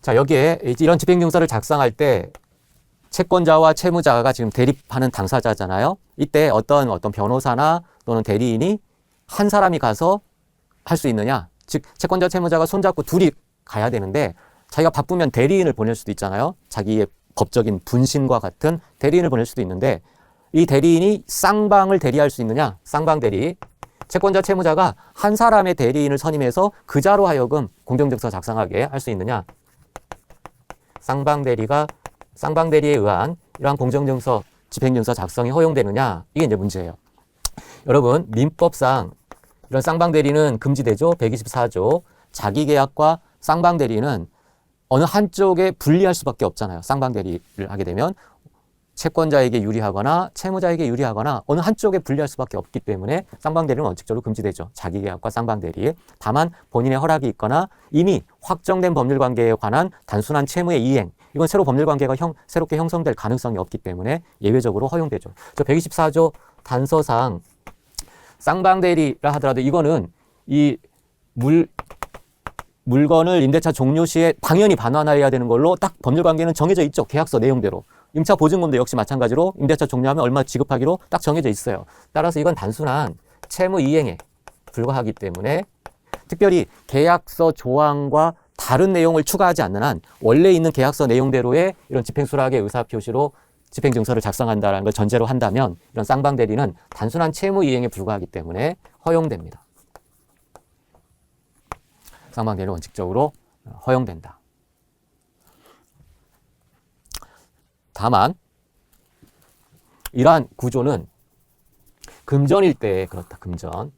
자, 여기에 이런 집행증서를 작성할 때 채권자와 채무자가 지금 대립하는 당사자잖아요. 이때 어떤 어떤 변호사나 또는 대리인이 한 사람이 가서 할 수 있느냐? 즉 채권자 채무자가 손잡고 둘이 가야 되는데 자기가 바쁘면 대리인을 보낼 수도 있잖아요. 자기의 법적인 분신과 같은 대리인을 보낼 수도 있는데 이 대리인이 쌍방을 대리할 수 있느냐? 쌍방 대리. 채권자 채무자가 한 사람의 대리인을 선임해서 그자로 하여금 공정증서 작성하게 할 수 있느냐? 쌍방 대리가 쌍방 대리에 의한 이러한 공정증서 집행증서 작성이 허용되느냐? 이게 이제 문제예요. 여러분 민법상 이런 쌍방 대리는 금지되죠. 124조 자기 계약과 쌍방 대리는 어느 한쪽에 분리할 수밖에 없잖아요. 쌍방 대리를 하게 되면 채권자에게 유리하거나 채무자에게 유리하거나 어느 한쪽에 분리할 수밖에 없기 때문에 쌍방 대리는 원칙적으로 금지되죠. 자기 계약과 쌍방 대리. 다만 본인의 허락이 있거나 이미 확정된 법률 관계에 관한 단순한 채무의 이행 이건 새로 법률 관계가 형, 새롭게 형성될 가능성이 없기 때문에 예외적으로 허용되죠. 저 124조 단서상 쌍방 대리라 하더라도 이거는 이 물 물건을 임대차 종료 시에 당연히 반환해야 되는 걸로 딱 법률 관계는 정해져 있죠. 계약서 내용대로. 임차 보증금도 역시 마찬가지로 임대차 종료하면 얼마 지급하기로 딱 정해져 있어요. 따라서 이건 단순한 채무 이행에 불과하기 때문에 특별히 계약서 조항과 다른 내용을 추가하지 않는 한 원래 있는 계약서 내용대로의 이런 집행수락의 의사표시로 집행증서를 작성한다는 걸 전제로 한다면 이런 쌍방 대리는 단순한 채무 이행에 불과하기 때문에 허용됩니다. 쌍방 대리는 원칙적으로 허용된다. 다만 이러한 구조는 금전일 때 그렇다. 금전.